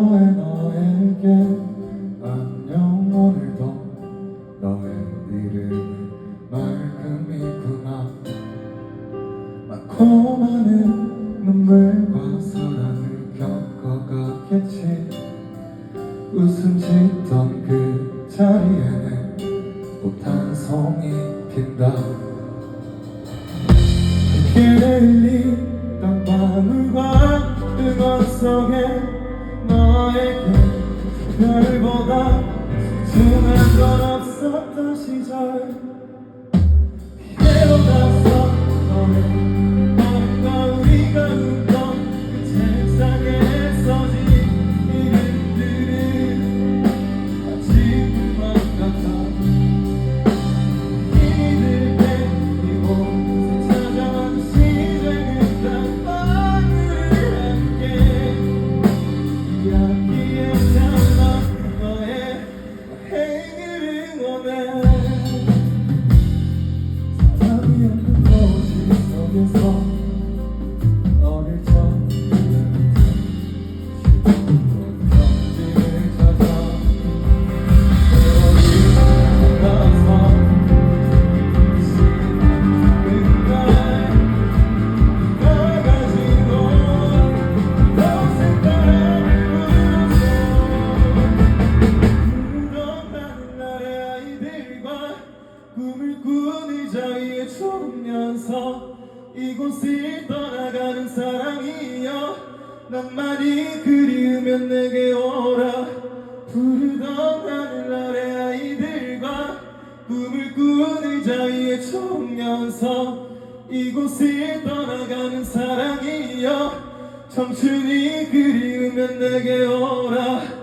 너의 너에게 안녕 오늘도 너의 이름은 맑음이구나. 많고 많은 눈물과 사랑을 겪어가겠지. 웃음 짓던 그 자리에는 꽃한 송이 핀다. 길에 흘린 땅방울과 음악 속에 너에게 별보다 소중한 건 없었던 시절 이곳을 떠나가는 사랑이여 낭만이 그리우면 내게 오라. 부르던 하늘 아래 아이들과 꿈을 꾸는 자위에 초면서. 이곳을 떠나가는 사랑이여 청춘이 그리우면 내게 오라